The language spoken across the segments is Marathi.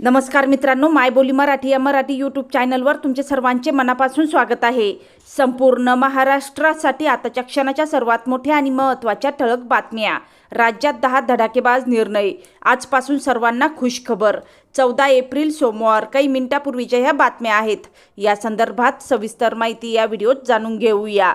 नमस्कार मित्रांनो मायबोली मराठी या मराठी यूट्यूब चॅनलवर तुमचे सर्वांचे मनापासून स्वागत आहे. संपूर्ण महाराष्ट्रासाठी आताच्या क्षणाच्या सर्वात मोठ्या आणि महत्त्वाच्या ठळक बातम्या. राज्यात दहा धडाकेबाज निर्णय. आजपासून सर्वांना खुशखबर चौदा एप्रिल सोमवार काही मिनिटापूर्वीच्या ह्या बातम्या आहेत. या संदर्भात सविस्तर माहिती या व्हिडिओत जाणून घेऊया.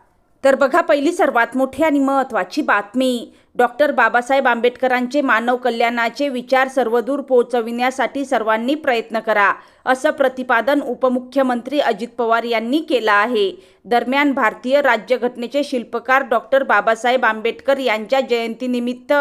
तर बघा पहिली सर्वात मोठी आणि महत्त्वाची बातमी. डॉक्टर बाबासाहेब आंबेडकरांचे मानव कल्याणाचे विचार सर्वदूर पोहोचविण्यासाठी सर्वांनी प्रयत्न करा असं प्रतिपादन उपमुख्यमंत्री अजित पवार यांनी केलं आहे. दरम्यान भारतीय राज्यघटनेचे शिल्पकार डॉक्टर बाबासाहेब आंबेडकर यांच्या जयंतीनिमित्त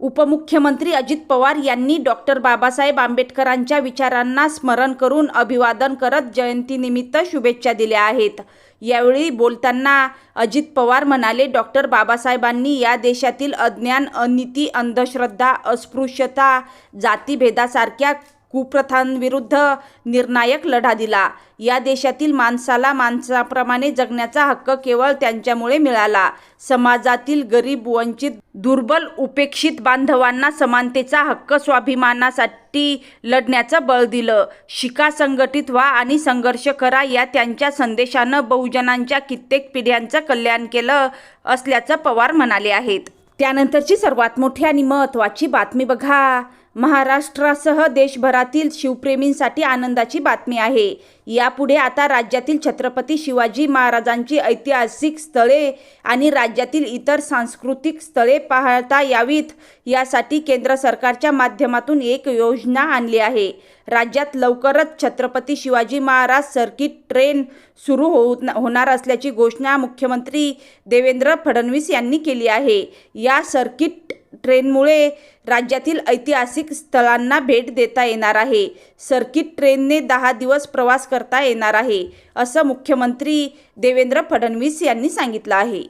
उपमुख्यमंत्री अजित पवार यांनी डॉक्टर बाबासाहेब आंबेडकरांच्या विचारांना स्मरण करून अभिवादन करत जयंतीनिमित्त शुभेच्छा दिल्या आहेत. यावेळी बोलताना अजित पवार म्हणाले डॉक्टर बाबासाहेबांनी या देशातील अज्ञान अनिती अंधश्रद्धा अस्पृश्यता जातीभेदासारख्या कुप्रथांविरुद्ध निर्णायक लढा दिला. या देशातील माणसाला माणसाप्रमाणे जगण्याचा हक्क केवळ त्यांच्यामुळे मिळाला. समाजातील गरीब वंचित दुर्बल उपेक्षित बांधवांना समानतेचा हक्क स्वाभिमानासाठी लढण्याचं बळ दिलं. शिका संघटित व्हा आणि संघर्ष करा या त्यांच्या संदेशानं बहुजनांच्या कित्येक पिढ्यांचं कल्याण केलं असल्याचं पवार म्हणाले आहेत. त्यानंतरची सर्वात मोठी आणि महत्त्वाची बातमी बघा. महाराष्ट्रासह देशभरातील शिवप्रेमींसाठी आनंदाची बातमी आहे. यापुढे आता राज्यातील छत्रपती शिवाजी महाराजांची ऐतिहासिक स्थळे आणि राज्यातील इतर सांस्कृतिक स्थळे पाहता यावीत. यासाठी केंद्र सरकारच्या माध्यमातून एक योजना आणली आहे. राज्यात लवकरच छत्रपती शिवाजी महाराज सर्किट ट्रेन सुरू हो होणार असल्याची घोषणा मुख्यमंत्री देवेंद्र फडणवीस यांनी केली आहे. या सर्किट ट्रेनमुळे राज्यातील ऐतिहासिक स्थळांना भेट देता येणार आहे. सर्किट ट्रेनने दहा दिवस प्रवास करता येणार आहे असं मुख्यमंत्री देवेंद्र फडणवीस यांनी सांगितलं आहे.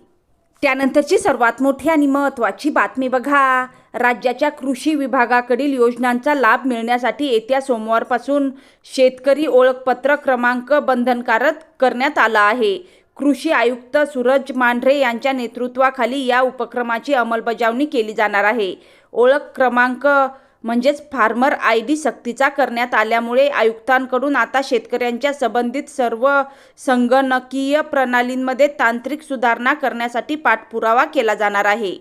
त्यानंतरची सर्वात मोठी आणि महत्त्वाची बातमी बघा. राज्याच्या कृषी विभागाकडील योजनांचा लाभ मिळण्यासाठी येत्या सोमवारपासून शेतकरी ओळखपत्र क्रमांक बंधनकारक करण्यात आला आहे. कृषी आयुक्त सूरज मांढरे यांच्या नेतृत्वाखाली या उपक्रमाची अंमलबजावणी केली जाणार आहे. ओळख क्रमांक म्हणजेच फार्मर आय डी सक्तीचा करण्यात आल्यामुळे आयुक्तांकडून आता शेतकऱ्यांच्या संबंधित सर्व संगणकीय प्रणालींमध्ये तांत्रिक सुधारणा करण्यासाठी पाठपुरावा केला जाणार आहे.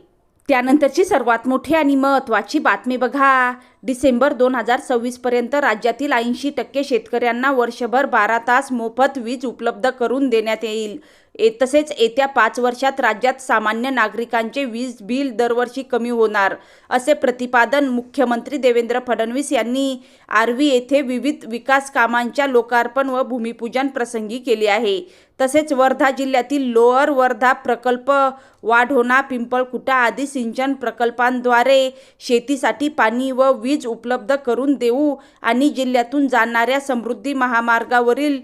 त्यानंतरची सर्वात मोठी आणि महत्त्वाची बातमी बघा. डिसेंबर दोन हजार सव्वीसपर्यंत राज्यातील ऐंशी टक्के शेतकऱ्यांना वर्षभर बारा तास मोफत वीज उपलब्ध करून देण्यात येईल. ए तसेच येत्या पाच वर्षात राज्यात सामान्य नागरिकांचे वीज बिल दरवर्षी कमी होणार असे प्रतिपादन मुख्यमंत्री देवेंद्र फडणवीस यांनी आर्वी येथे विविध विकास कामांच्या लोकार्पण व भूमिपूजन प्रसंगी केले आहे. तसेच वर्धा जिल्ह्यातील लोअर वर्धा प्रकल्प वाढोणा पिंपळकुटा आदी सिंचन प्रकल्पांद्वारे शेतीसाठी पाणी व वीज उपलब्ध करून देऊ आणि जिल्ह्यातून जाणाऱ्या समृद्धी महामार्गावरील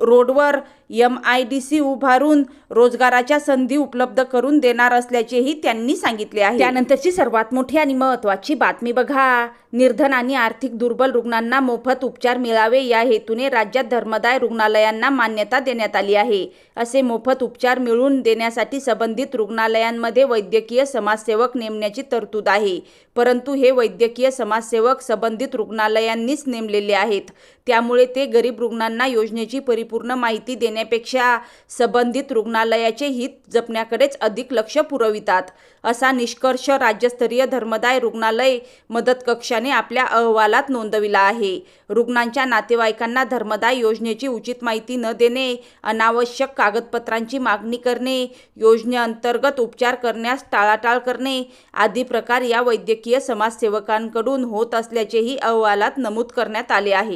रोडवर एम आय डी सी उभारून रोजगाराच्या संधी उपलब्ध करून देणार असल्याचेही त्यांनी सांगितले आहे. त्यानंतरची सर्वात मोठी आणि महत्त्वाची बातमी बघा. निर्धन आणि आर्थिक दुर्बल रुग्णांना मोफत उपचार मिळावे या हेतूने राज्यात धर्मदाय रुग्णालयांना मान्यता देण्यात आली आहे. असे मोफत उपचार मिळवून देण्यासाठी संबंधित रुग्णालयांमध्ये वैद्यकीय समाजसेवक नेमण्याची तरतूद आहे. परंतु हे वैद्यकीय समाज समाजसेवक संबंधित रुग्णालयांनीच नेमलेले आहेत. त्यामुळे ते गरीब रुग्णांना योजनेची परिपूर्ण माहिती देण्यापेक्षा संबंधित रुग्णालयाचे हित जपण्याकडेच अधिक लक्ष पुरवितात असा निष्कर्ष राज्यस्तरीय धर्मदाय रुग्णालय मदत कक्षाने आपल्या अहवालात नोंदविला आहे. रुग्णांच्या नातेवाईकांना धर्मदाय योजनेची उचित माहिती न देणे अनावश्यक कागदपत्रांची मागणी करणे योजनेअंतर्गत उपचार करण्यास टाळाटाळ करणे आदी प्रकार या वैद्यकीय समाजसेवकांकडून होत असल्याचेही अहवालात नमूद करण्यात आले आहे.